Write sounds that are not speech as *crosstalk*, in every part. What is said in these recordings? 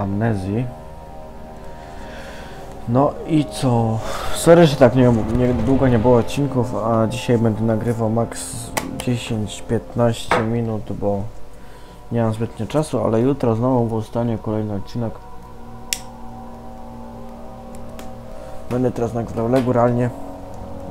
Amnezji. No i co? Sorry, że tak nie, nie, długo nie było odcinków, a dzisiaj będę nagrywał max 10-15 minut, bo nie mam zbytnio czasu, ale jutro znowu powstanie kolejny odcinek. Będę teraz nagrywał regularnie.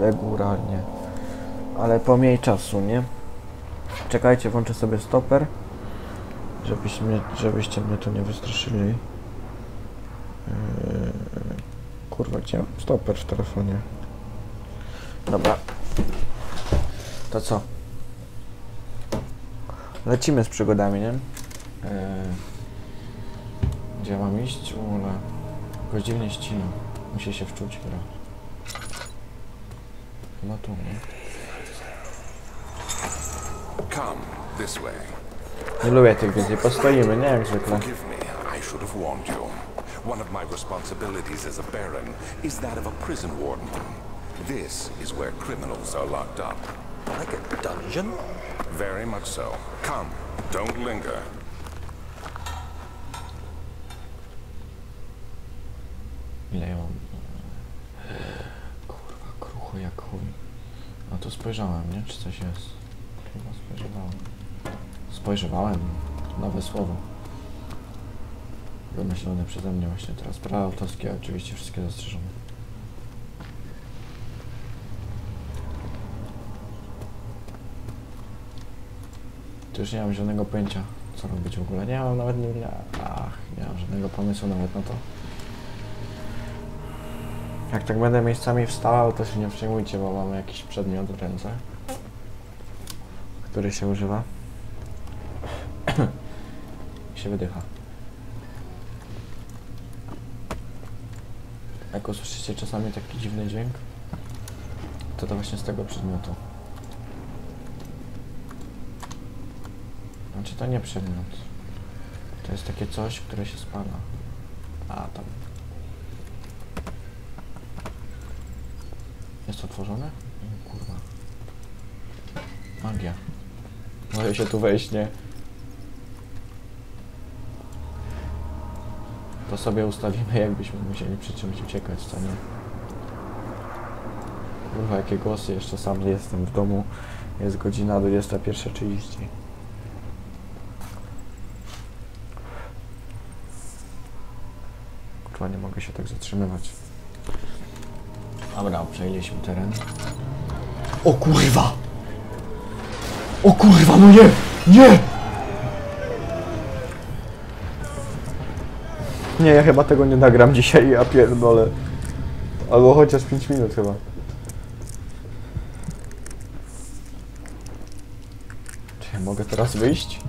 Regularnie. Ale po mniej czasu, nie? Czekajcie, włączę sobie stoper. Żebyście mnie, żebyście mnie tu nie wystraszyli. Yy, kurwa, gdzie mam stoper w telefonie? Dobra. To co? Lecimy z przygodami, nie? Yy, gdzie mam iść? Ula. Jakoś dziwnie ścina. Musi się wczuć gra. Chyba tu, nie? Come this way. Nie lubię tych wizji, postoimy, nie jak zwykle. Forgive me, I should have warned you. One of my responsibilities as a baron is that of a prison warden. This is where criminals are locked up. Like a dungeon? Very much so. Come, don't linger. Ile ja mam? Kurwa, krucho jak chuj. No to spojrzałem, nie? Czy coś jest? Chyba spojrzewałem. Spojrzewałem. Nowe słowo. Wymyślone przeze mnie właśnie teraz. Prawa autorskie oczywiście wszystkie zastrzeżone. Tu już nie mam żadnego pojęcia, co robić w ogóle. Nie mam nawet nie, ach, nie mam żadnego pomysłu nawet na to. Jak tak będę miejscami wstawał, to się nie przejmujcie, bo mamy jakiś przedmiot w ręce, który się używa. Się wydycha. Jak usłyszycie czasami taki dziwny dźwięk, to to właśnie z tego przedmiotu. Znaczy to nie przedmiot. To jest takie coś, które się spala. A tam. Jest otworzone? Kurwa. Magia. Może się tu wejść, nie? To sobie ustawimy, jakbyśmy musieli przy czymś uciekać, co nie? Kurwa, jakie głosy, jeszcze sam jestem w domu. Jest godzina 21.30. Kurwa, nie mogę się tak zatrzymywać. Dobra, przejęliśmy teren. O kurwa! O kurwa, no nie! Nie! Nie, ja chyba tego nie nagram dzisiaj, ja pierdolę. Albo chociaż 5 minut chyba. Czy ja mogę teraz wyjść?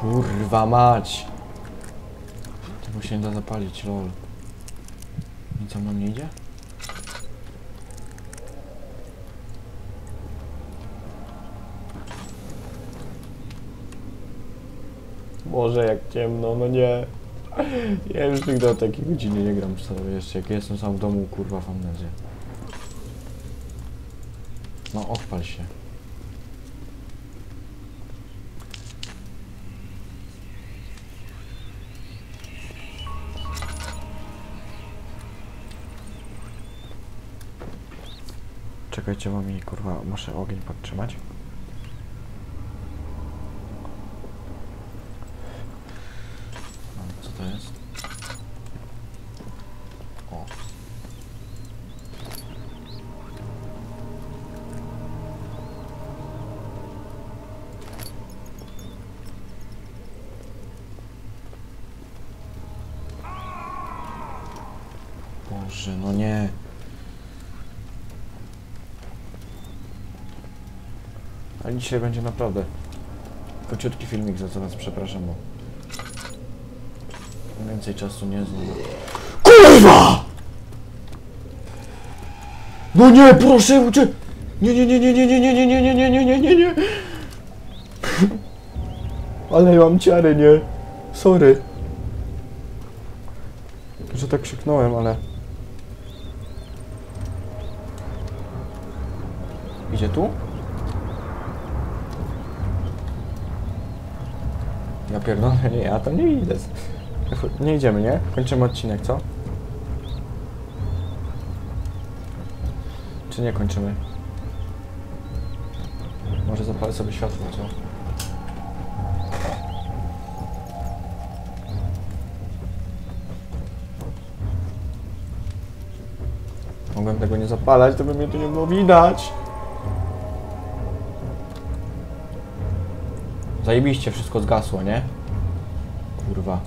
Kurwa mać! Tego się nie da zapalić, lol. Nic za mną nie idzie? Boże, jak ciemno, no nie. Ja już nigdy o takiej godzinie nie gram sobie jeszcze, jak jestem sam w domu, kurwa, w amnezję. No, odpal się. Czekajcie, mam mi kurwa, muszę ogień podtrzymać. Co to jest? O. Boże, no nie. A dzisiaj będzie naprawdę Króciutki filmik, za co was przepraszam, bo więcej czasu nie znam. KURWA! No nie, proszę, ucie... Nie, nie, nie, nie, nie, nie, nie, nie, nie, nie, nie, nie, nie, nie. Ale ja mam ciary, nie? Sorry. Że tak krzyknąłem, ale... Idzie tu? Ja pierdolę, nie, ja tam nie idę. Nie idziemy, nie? Kończymy odcinek, co? Czy nie kończymy? Może zapalę sobie światło, co? Mogłem tego nie zapalać, to by mnie tu nie było widać. Zajebiście, wszystko zgasło, nie? Kurwa.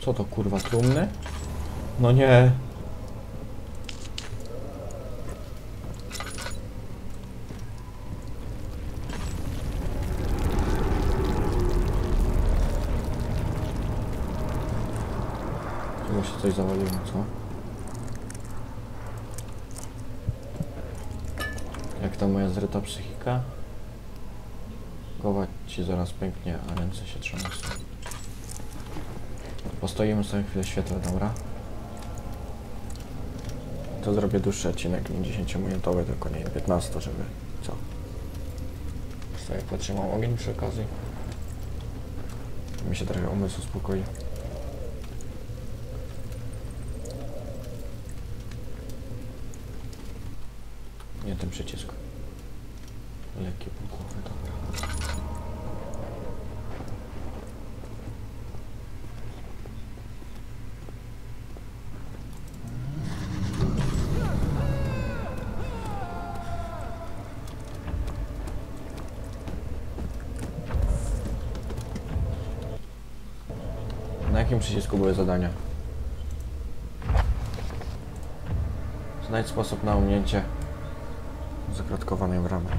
Co to kurwa, trumny? No nie. Chyba się coś zawaliło, co? Jak ta moja zryta psychika? Głowa ci zaraz pęknie, a ręce się trzęsą. Postoimy sobie chwilę w świetle, dobra? To zrobię dłuższy odcinek, nie 10-minutowy, tylko nie 15, żeby... co? Sobie potrzymał ogień przy okazji. Mi się trochę umysł uspokoi. Nie ten przycisk. Lekkie dobra. Na jakim przycisku były zadania? Znajdź sposób na ominięcie zakratkowanej bramy.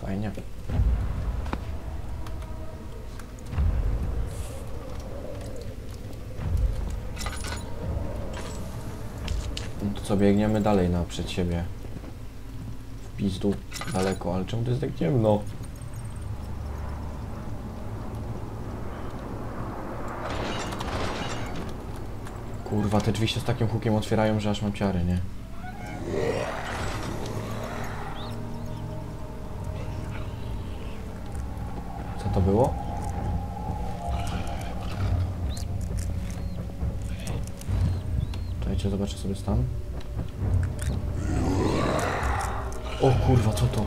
Fajnie. No to co, biegniemy dalej naprzed siebie. W pizdu daleko, ale czemu to jest tak ciemno? Kurwa, te drzwi się z takim hukiem otwierają, że aż mam ciary, nie? Co to było? Czekajcie, zobaczę sobie stan. O kurwa, co to?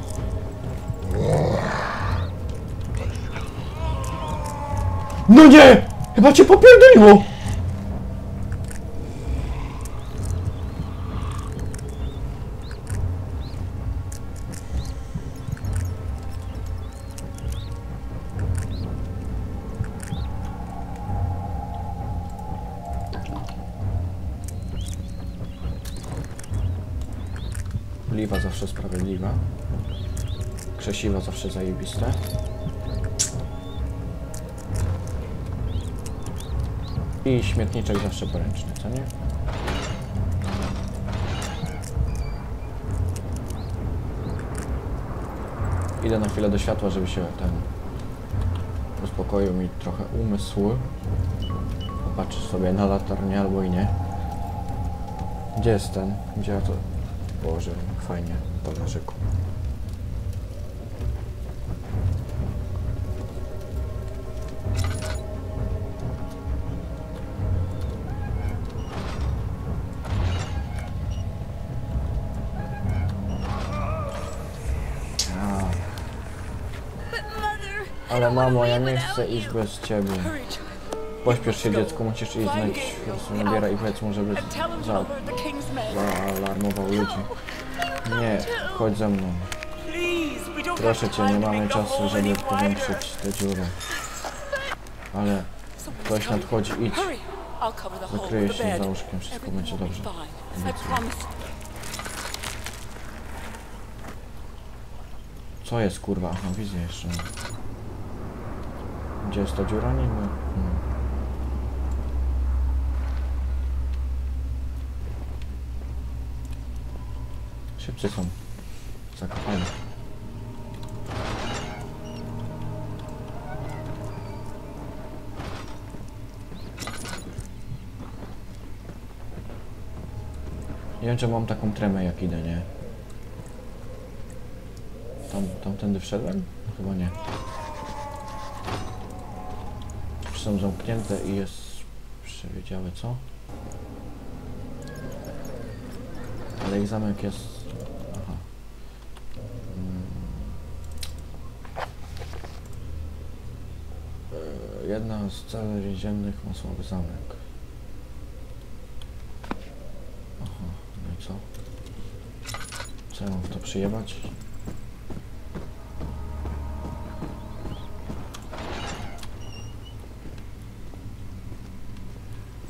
No nie! Chyba cię popierdoliło! Oliwa zawsze sprawiedliwa. Krzesiwo zawsze zajebiste. I śmietniczek zawsze poręczny, co nie? Idę na chwilę do światła, żeby się ten uspokoił mi trochę umysł. Popatrzę sobie na latarnię albo i nie. Gdzie jest ten? Gdzie ja to... Boże, fajnie do nożyku. Ale mamo, ja nie chcę iść bez ciebie. Pośpiesz się dziecku, musisz iść znać, po prostu i powiedz mu, żeby za, zaalarmował ludzi. Nie, chodź ze mną. Proszę cię, nie mamy czasu, żeby powiększyć tę dziurę. Ale ktoś nadchodzi, idź. Zakryję się za łóżkiem, wszystko będzie dobrze. Co jest kurwa? Aha, widzę jeszcze. Gdzie jest ta dziura? Nie ma. Szybcy są. Zakopani. Nie wiem, czy mam taką tremę jak idę, nie? Tam, tamtędy wszedłem? No, chyba nie. Czy są zamknięte i jest przewidziałe co? Ale ich zamek jest... Aha. Mm. E, Jedna z cel więziennych słaby zamek. Aha, no i co? Co ja mam w to przyjebać?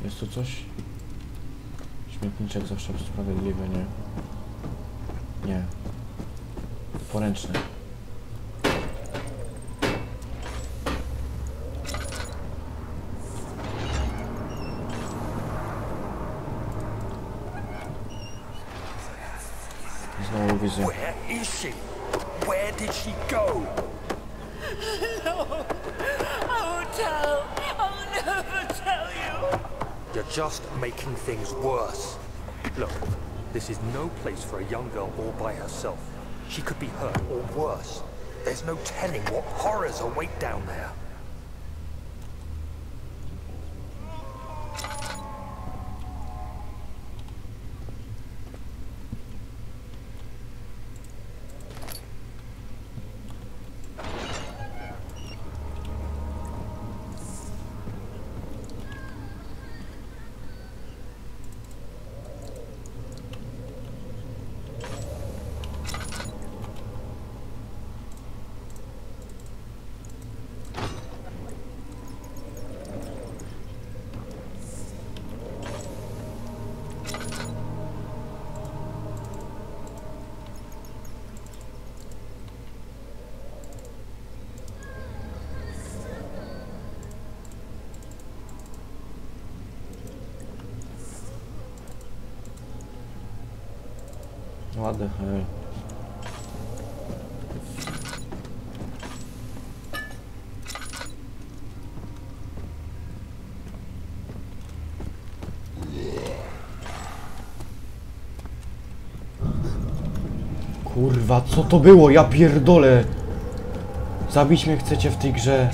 Jest tu coś? Śmietniczek zawsze sprawiedliwy, nie? Nie. Poręczny. She? Where did she go? no. *laughs* I won't tell. I'll never tell you. You're just making things worse. Look, this is no place for a young girl all by herself. She could be hurt or worse. There's no telling what horrors await down there. Hej. Kurwa, co to było? Ja pierdolę! Zabić mnie chcecie w tej grze.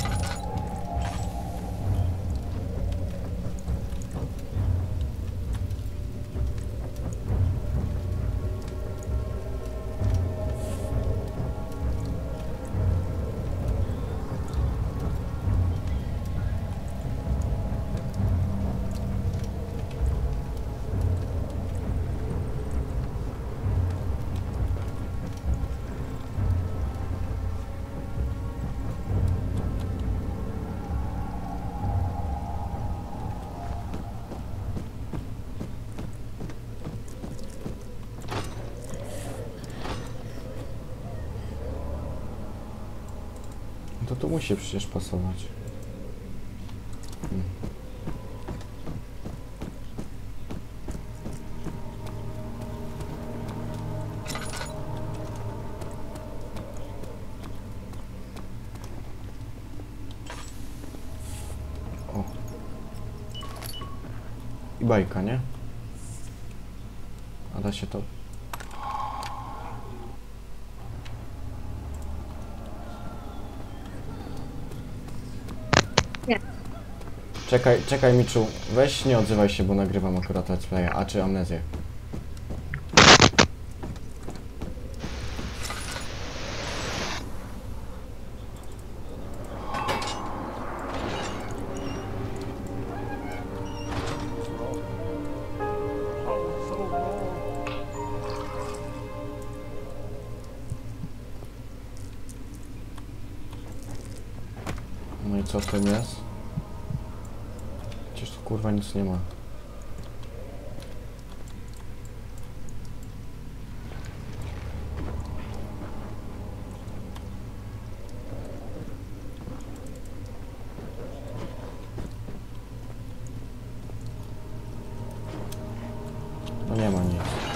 Musi przecież pasować. O. I bajka, nie? A da się to Czekaj, czekaj Miczu, weź nie odzywaj się, bo nagrywam akurat let's playa, a czy amnezję. No i co w tym jest? Kurwa nic nie ma. No nie ma nic.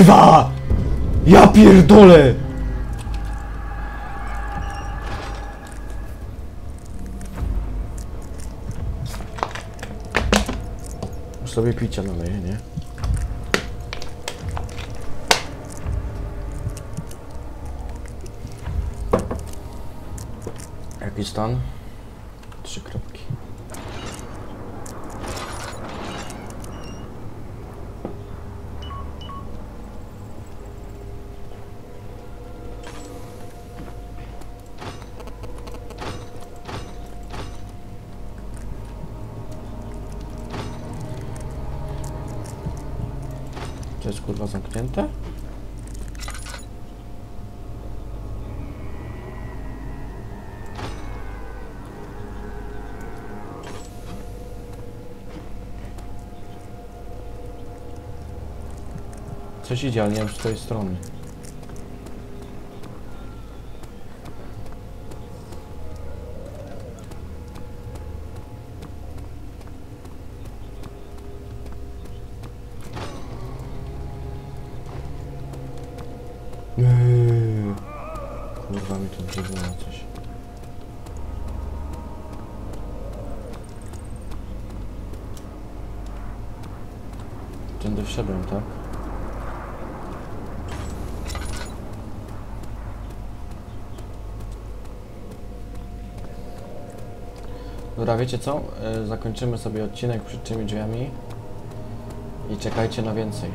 Kurwa! Ja pierdolę! Sobie picia naleję, nie? Jaki stan? Trzy kropki. Jest kurwa zamknięte? Coś idzie, ale nie wiem z tej strony. Eee, Kurwa mi tu brzydło coś. Tędy wszedłem, tak? Dobra, wiecie co? E, zakończymy sobie odcinek przed tymi drzwiami i czekajcie na więcej.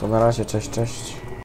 To na razie, cześć, cześć.